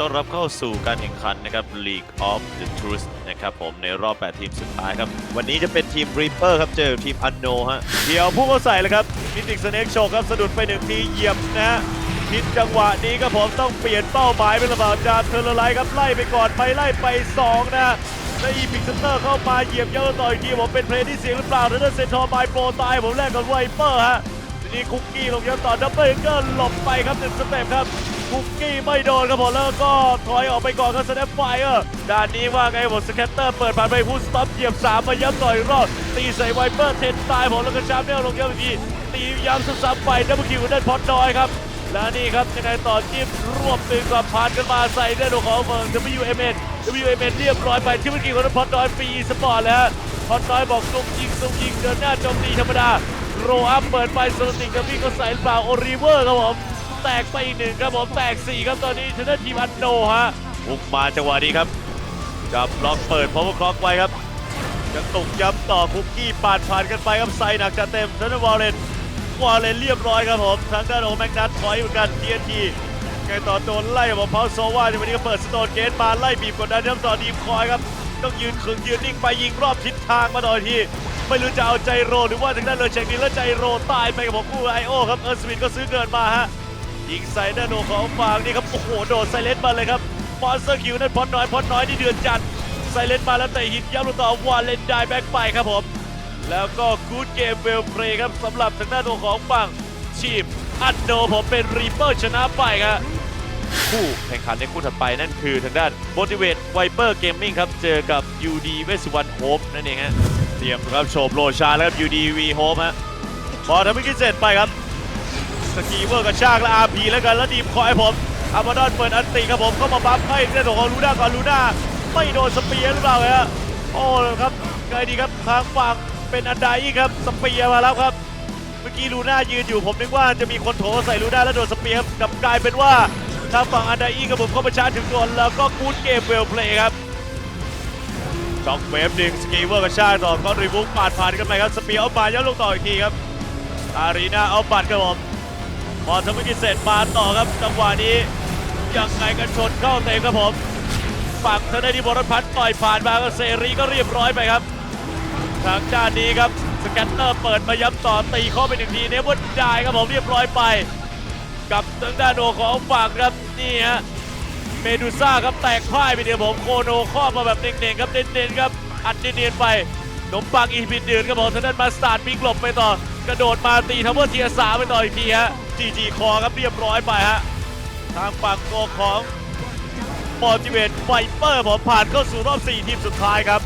ต้อนรับเข้าสู่การแข่งขันนะครับ League of the Truth นะครับผมในรอบ 8 ทีมสุดท้ายครับ วันนี้จะเป็นทีม Reaper ครับ เจอทีม Unknown ฮะเดี๋ยวพุ่งเข้าใส่เลยครับมิติกสเน็กโชกครับสะดุดไปหนึ่งทีเหยียบนะฮะผิดจังหวะนี้ครับผมต้องเปลี่ยนเป้าหมายเป็นระเบิดจานเทอร์ไลท์ครับไล่ไปก่อนไปไล่ไป 2 นะฮะแล้วอีพิกเซนเตอร์เข้ามาเหยียบเยอะต่ออีกทีผมเป็นเพลย์ที่เสียงหรือเปล่าเดนเซนทอร์ไมโปรตายผมแลกกับไวเปอร์ฮะทีนี้คุกกี้ลงย้ำต่อดับเบิลเกิลหลบไปครับหนึ่งสเต็ปครับ คุกกี้ไม่โดนครับผมแล้วก็ถอยออกไปก่อนครับสแนปไฟเออร์ด้านนี้ว่าไงผมสแคตเตอร์เปิดผ่านไปพูดสต็อปเหยียบสามมาย้ำต่อยรอบตีใส่ไวเปอร์เทนตายผมแล้วก็ชาร์เนลลงย้ำอีกทีตีย้ำซ้ำๆไปดับเบิลคิวได้พอดน้อยครับและนี่ครับยังไงต่อจิ้มรวบตึงกับผ่านกันมาใส่ได้ดูของเมือง WMN WMN เรียบร้อยไปที่เมื่อกี้ของพอดน้อยปีสปอร์ตแล้วพอดน้อยบอกซุ่มยิงซุ่มยิงเดินหน้าโจมตีธรรมดาโรอัพเปิดไปโซติกกับพี่ก็ใส่เปล่าโอริเวอร์ครับผม แตกไปอีกหนึ่งครับผมแตก4ครับตอนนี้ชนะทีมอันโนฮะบุกมาจังหวะนี้ครับจับล็อกเปิดพาวเวอร์คล็อกไว้ครับยังตกย้ำต่อคุกกี้ปาดผ่านกันไปครับใส่หนักจัดเต็มชนะวอลเลนวอลเลนเรียบร้อยครับผมทางด้านโอแมกนัทถอยเหมือนกันทีนทีไงต่อโดนไล่ผมเพาโซว่าในวันนี้ก็เปิดสโตนเกตมาไล่บีบกดดันย้ำต่อดีมคอยครับต้องยืนขึงยืนนิ่งไปยิงรอบทิศทางมาต่อยทีไม่รู้จะเอาใจโรหรือว่าทางด้านเลยเชงดีแล้วใจโรตายไปกับผมคู่ไอโอครับเออร์สวินก็ซื้อเกินมาฮะ ยิงใส่ด้านโนของฟางนี่ครับโอ้โหโดดไซเลนมาเลยครับมอนสเตอร์คิวนั่นพอดน้อยพอดน้อยนี่เดือนจัดไซเลนมาแล้วแต่หินย้ำลงต่อวานเลนไดแบ็กไปครับผม แล้วก็กูดเกมเวลเพลย์ครับสำหรับทางด้านโนของฝั่งทีมอันโนผมเป็นรีเปอร์ชนะไปครับคู่แข่งขันในคู่ถัดไปนั่นคือทางด้าน Motivate Viper Gaming ครับ เจอกับ UD เวสุวรรณโฮปนั่นเองฮะเตรียมครับโฉบโลชาแล้วครับ UD V Hope ฮะพอทำให้กินเสร็จไปครับ สกีเวอร์กับชากและ RP แล้วกันแล้วดีมคอยผมอามาดอนเปิดอันติครับผมเข้ามาบัฟให้เรื่องของลูน่าก่อนลูน่าไม่โดนสเปียร์หรือเปล่าฮะโอ้ครับไงดีครับทางฝั่งเป็นอันไดครับสเปียร์มาแล้วครับเมื่อกี้ลูน่ายืนอยู่ผมนึกว่าจะมีคนโถใส่ลูน่าแล้วโดนสเปียร์กลับกลายเป็นว่าทางฝั่งอันไดกับผมเข้ามาชาร์จถึงก่อนแล้วก็กูดเกมเวลเพลย์ครับช็อกเวฟดึงสกีเวอร์กับชาร์จต่อก็รีบุกปาดผ่านกันไปครับสเปียร์เอามาย้อนลงต่ออีกทีครับอารีนาเอาบัตรครับผม พอทำกิจเสร็จมาต่อครับจังหวะนี้ยังไงกันชนเข้าเต็มครับผมฝั่งทางด้านที่บรพัฒน์ต่อยผ่านมาก็เซรีก็เรียบร้อยไปครับทางด้านนี้ครับสแกตเตอร์เปิดมาย้ำต่อตีเข้าไปหนึ่งทีเนวันได้ครับผมเรียบร้อยไป กับทางด้านโอของฝั่งครับนี่ฮะเมดูซ่าครับแตกพ่ายไปเดียวผมโคโนข้อมาแบบเน่งๆครับเน้นๆครับอัดเนียนๆไปขนมปังอีพินเดือนครับผมทางด้านมาสตาร์ดพิงหลบไปต่อกระโดดมาตีทัพเวอร์เทียสาไปต่ออีกทีฮะ GG คอครับเรียบร้อยไปฮะทางฝั่งตัวของมอติเวตไฟเปอร์ผมผ่านเข้าสู่รอบ 4 ทีมสุดท้ายครับ